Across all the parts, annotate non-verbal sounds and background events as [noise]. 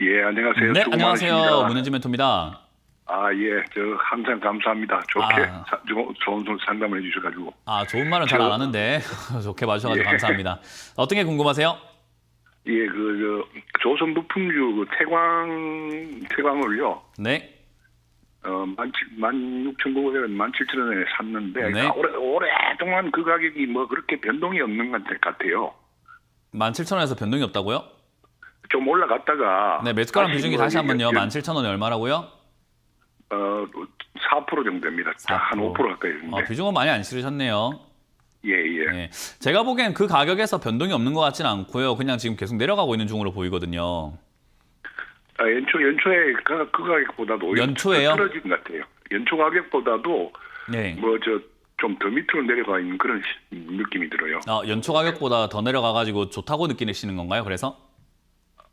예, 안녕하세요. 네, 안녕하세요. 문현진 멘토입니다. 아, 예, 저 항상 감사합니다. 좋게 아. 사- 조- 좋은 소- 상담을 해주셔 가지고. 아, 좋은 말은 잘안 저- 하는데 [laughs] 좋게 봐주셔 가지고 예. 감사합니다. 어떤 게 궁금하세요? 예, 그, 저, 조선 부품주 그 태광, 태광을요, 네. 어, 만, 만 육천 구백 만 칠천 원에 샀는데, 네. 아, 오래, 오랫동안 그 가격이 뭐 그렇게 변동이 없는 것 같아요. 17,000원에서 변동이 없다고요? 좀 올라갔다가. 네, 매수가랑 다시 비중이 뭐 다시 한번요. 이게 17,000원이 얼마라고요? 어, 4% 정도 됩니다. 4%. 한5% 가까이 되는데. 어, 비중은 많이 안 실으셨네요. 예, 예. 네. 제가 보기엔 그 가격에서 변동이 없는 것 같지는 않고요. 그냥 지금 계속 내려가고 있는 중으로 보이거든요. 아, 연초, 연초에 그, 그 가격보다도 오히려 연초에요? 떨어진 것 같아요. 연초 가격보다도 네. 뭐저 좀 더 밑으로 내려가 있는 그런 시- 느낌이 들어요. 어, 연초 가격보다 더 내려가가지고 좋다고 느끼시는 건가요? 그래서?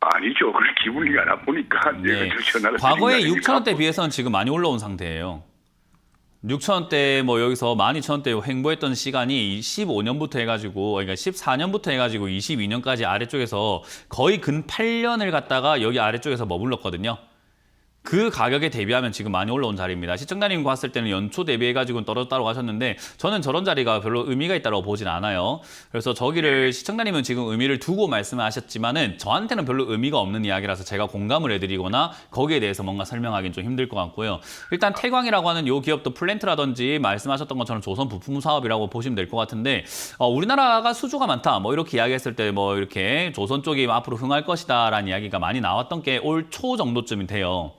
아니죠. 그래 기분이 안 나쁘니까 네. 전화를 과거에 드린 거 아닙니까? 6,000원대 비해서는 지금 많이 올라온 상태예요. 6,000원대 뭐 여기서 12,000원대 횡보했던 시간이 15년부터 해가지고 그러니까 14년부터 해가지고 22년까지 아래쪽에서 거의 근 8년을 갖다가 여기 아래쪽에서 머물렀거든요. 그 가격에 대비하면 지금 많이 올라온 자리입니다. 시청자님 봤을 때는 연초 대비해가지고는 떨어졌다고 하셨는데 저는 저런 자리가 별로 의미가 있다고 보진 않아요. 그래서 저기를 시청자님은 지금 의미를 두고 말씀하셨지만은 저한테는 별로 의미가 없는 이야기라서 제가 공감을 해드리거나 거기에 대해서 뭔가 설명하기는 좀 힘들 것 같고요. 일단 태광이라고 하는 요 기업도 플랜트라든지 말씀하셨던 것처럼 조선 부품 사업이라고 보시면 될 것 같은데 어, 우리나라가 수주가 많다 뭐 이렇게 이야기했을 때 뭐 이렇게 조선 쪽이 앞으로 흥할 것이다라는 이야기가 많이 나왔던 게 올 초 정도쯤이 돼요.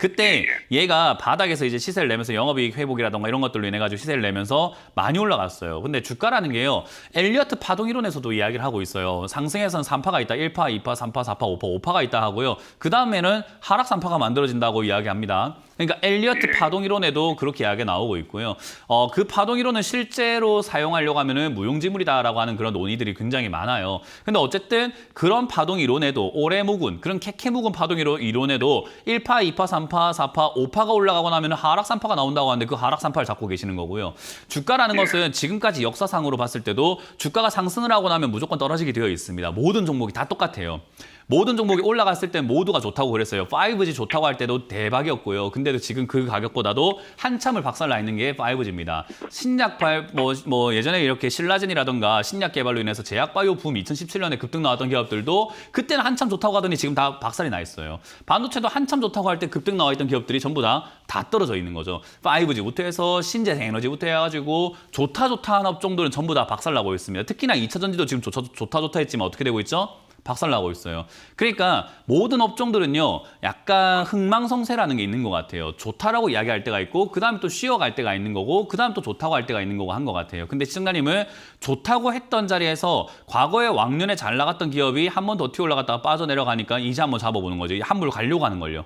그때 얘가 바닥에서 이제 시세를 내면서 영업이익 회복이라던가 이런 것들로 인해 가지고 시세를 내면서 많이 올라갔어요. 근데 주가라는 게요. 엘리어트 파동 이론에서도 이야기를 하고 있어요. 상승에서는 3파가 있다. 1파, 2파, 3파, 4파, 5파, 5파가 있다 하고요. 그다음에는 하락 3파가 만들어진다고 이야기합니다. 그러니까 엘리어트 파동 이론에도 그렇게 이야기가 나오고 있고요. 어, 그 파동 이론은 실제로 사용하려고 하면은 무용지물이다라고 하는 그런 논의들이 굉장히 많아요. 근데 어쨌든 그런 파동 이론에도 오래 묵은 그런 캐캐 묵은 파동 이론- 이론에도 1파, 2파, 3파, 4파, 5파가 올라가고 나면 하락 3파가 나온다고 하는데 그 하락 3파를 잡고 계시는 거고요. 주가라는 것은 지금까지 역사상으로 봤을 때도 주가가 상승을 하고 나면 무조건 떨어지게 되어 있습니다. 모든 종목이 다 똑같아요. 모든 종목이 올라갔을 때 모두가 좋다고 그랬어요. 5G 좋다고 할 때도 대박이었고요. 근데도 지금 그 가격보다도 한참을 박살나 있는 게 5G입니다. 신약 발, 뭐, 뭐 예전에 이렇게 신라젠이라던가 신약 개발로 인해서 제약바이오 붐 2017년에 급등 나왔던 기업들도 그때는 한참 좋다고 하더니 지금 다 박살이 나 있어요. 반도체도 한참 좋다고 할 때 급등 나와 있던 기업들이 전부 다 다 떨어져 있는 거죠. 5G부터 해서 신재생 에너지부터 해가지고 좋다 좋다 하는 업 정도는 전부 다 박살나고 있습니다. 특히나 2차 전지도 지금 좋다 좋다 했지만 어떻게 되고 있죠? 박살나고 있어요. 그러니까 모든 업종들은요, 약간 흥망성쇠라는 게 있는 것 같아요. 좋다라고 이야기할 때가 있고, 그 다음에 또 쉬어갈 때가 있는 거고, 그 다음 또 좋다고 할 때가 있는 거고 한 것 같아요. 근데 시청자님은 좋다고 했던 자리에서 과거에 왕년에 잘 나갔던 기업이 한 번 더 튀어 올라갔다가 빠져내려가니까 이제 한번 잡아보는 거죠. 한물 가려고 하는 걸요.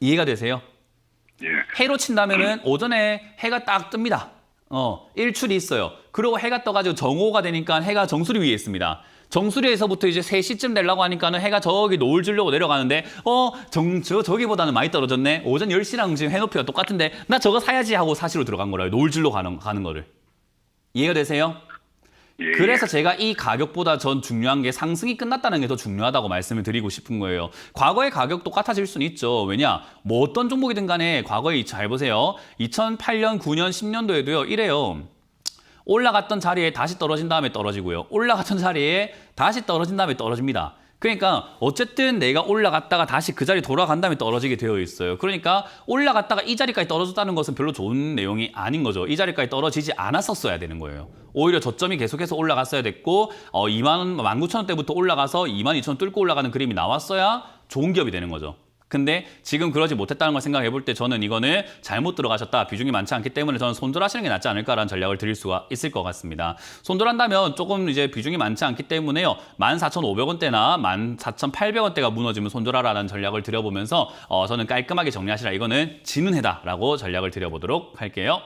이해가 되세요? 예. 해로 친다면은 오전에 해가 딱 뜹니다. 어, 일출이 있어요. 그리고 해가 떠가지고 정오가 되니까 해가 정수리 위에 있습니다. 정수리에서부터 이제 3시쯤 되려고 하니까는 해가 저기 노을 지려고 내려가는데, 어, 정, 저, 저기보다는 많이 떨어졌네. 오전 10시랑 지금 해높이가 똑같은데, 나 저거 사야지 하고 사시로 들어간 거라요. 노을 질러 가는, 가는 거를. 이해가 되세요? 예. 그래서 제가 이 가격보다 전 중요한 게 상승이 끝났다는 게 더 중요하다고 말씀을 드리고 싶은 거예요. 과거의 가격 똑같아질 수는 있죠. 왜냐? 뭐 어떤 종목이든 간에 과거에 잘 보세요. 2008년, 9년, 10년도에도요. 이래요. 올라갔던 자리에 다시 떨어진 다음에 떨어지고요. 올라갔던 자리에 다시 떨어진 다음에 떨어집니다. 그러니까 어쨌든 내가 올라갔다가 다시 그 자리 돌아간 다음에 떨어지게 되어 있어요. 그러니까 올라갔다가 이 자리까지 떨어졌다는 것은 별로 좋은 내용이 아닌 거죠. 이 자리까지 떨어지지 않았었어야 되는 거예요. 오히려 저점이 계속해서 올라갔어야 됐고 어 2만 19,000원대부터 올라가서 22,000원 뚫고 올라가는 그림이 나왔어야 좋은 기업이 되는 거죠. 근데 지금 그러지 못했다는 걸 생각해 볼 때 저는 이거는 잘못 들어가셨다. 비중이 많지 않기 때문에 저는 손절하시는 게 낫지 않을까라는 전략을 드릴 수가 있을 것 같습니다. 손절한다면 조금 이제 비중이 많지 않기 때문에요. 14,500원대나 14,800원대가 무너지면 손절하라는 전략을 드려보면서 어, 저는 깔끔하게 정리하시라. 이거는 지는 해다라고 전략을 드려보도록 할게요.